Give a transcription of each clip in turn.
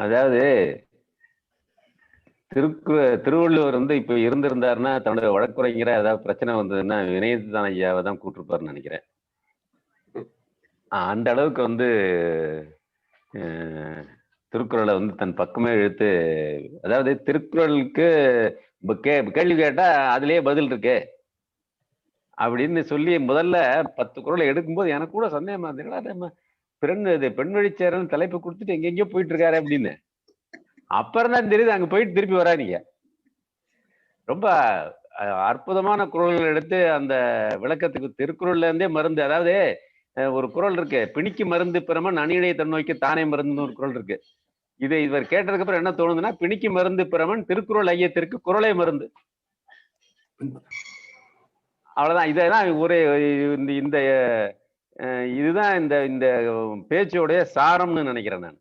அதாவது திருக்கு திருவள்ளுவர் வந்து இப்ப இருந்திருந்தாருன்னா தன்னுடைய வழக்குரைங்கிற ஏதாவது பிரச்சனை வந்ததுன்னா வினயத்தான் ஐயாவை தான் கூட்டிருப்பாருன்னு நினைக்கிறேன். அந்த அளவுக்கு வந்து திருக்குறளை வந்து தன் பக்கமே இழுத்து அதாவது திருக்குறளுக்கு கே கேள்வி கேட்டா அதுலயே பதில் இருக்கு அப்படின்னு சொல்லி முதல்ல பத்து குறளை எடுக்கும்போது எனக்கு கூட சந்தேகமா இருந்தீங்களா என்னடா பெண் இது பெண் தலைப்பு கொடுத்துட்டு எங்கெங்கயோ போயிட்டு இருக்காரு அப்படின்னு. அப்புறம் தான் தெரியுது அங்க போயிட்டு திருப்பி வராதீங்க ரொம்ப அற்புதமான குரல்கள் எடுத்து அந்த விளக்கத்துக்கு திருக்குறள்ல இருந்தே மருந்து அதாவது ஒரு குறள் இருக்கு பிணிக்கு மருந்து பிரமன் அணியிடை தன்னோய்க்கு தானே மருந்துன்னு ஒரு குறள் இருக்கு. இது இவர் கேட்டதுக்கு அப்புறம் என்ன தோணுதுன்னா பிணிக்கு மருந்து பிறமன் திருக்குறள் ஐயத்திற்கு குறளை மருந்து. அவ்வளவுதான். இதெல்லாம் ஒரே இந்த இந்த இதுதான் இந்த இந்த பேச்சோடைய சாரம்னு நினைக்கிறேன் நான்.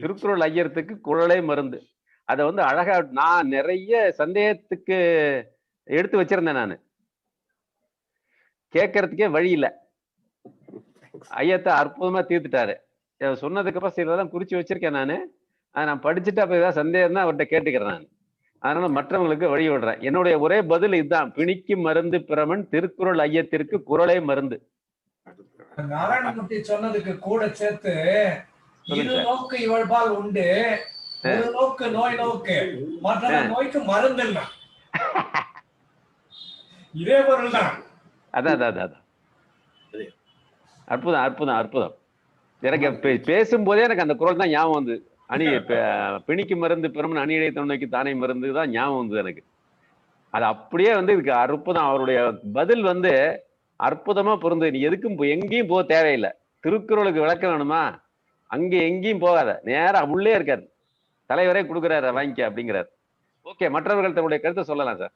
திருக்குறள் ஐயத்துக்கு குறளே மருந்து. அதை வந்து அழகா நான் நிறைய சந்தேகத்துக்கு எடுத்து வச்சிருந்தேன் நான். கேட்கறதுக்கே வழி இல்லை. ஐயத்தை அற்புதமா தீர்த்துட்டாரு. சொன்னதுக்கு அப்புறம் சிலதெல்லாம் குறிச்சு வச்சிருக்கேன் நான். அதை நான் படிச்சுட்டு அப்ப ஏதாவது சந்தேகம் தான் அவர்கிட்ட கேட்டுக்கிறேன் நான். அதனால மற்றவங்களுக்கு வழி விடுறேன். என்னுடைய ஒரே பதில் இதுதான். பிணிக்கு மருந்து பிரமன் திருக்குறள் ஐயத்திற்கு குறளே மருந்து. நாராயணமூர்த்தி சொன்னதுக்கு கூட சேர்த்து இரு. நோக்கு இவள்பால் உண்டு ஒரு நோக்கு நோய் நோக்கு மற்ற நோய்க்கு மருந்து இல்ல இதே பொருள் தான். அதான் அதான் அதான், அதான். அற்புதம் அற்புதம் அற்புதம். எனக்கு பேசும்போதே எனக்கு அந்த குரல் தான் ஞாபகம் வந்து அணி பிணிக்கு மருந்து பெருமன் அணியடை தொன்னைக்கு தானே மருந்து தான் ஞாபகம் வந்தது எனக்கு. அது அப்படியே வந்து இதுக்கு அற்புதம். அவருடைய பதில் வந்து அற்புதமா பொருந்து. நீ எதுக்கும் போ- எங்கேயும் போக தேவையில்லை. திருக்குறளுக்கு விளக்க வேணுமா? அங்க எங்கேயும் போகாத. நேரா உள்ளே இருக்காரு. தலைவரே கொடுக்குறாரு வாங்கிக்க அப்படிங்கிறார். ஓகே மற்றவர்கள் தன்னுடைய கருத்தை சொல்லலாம் சார்.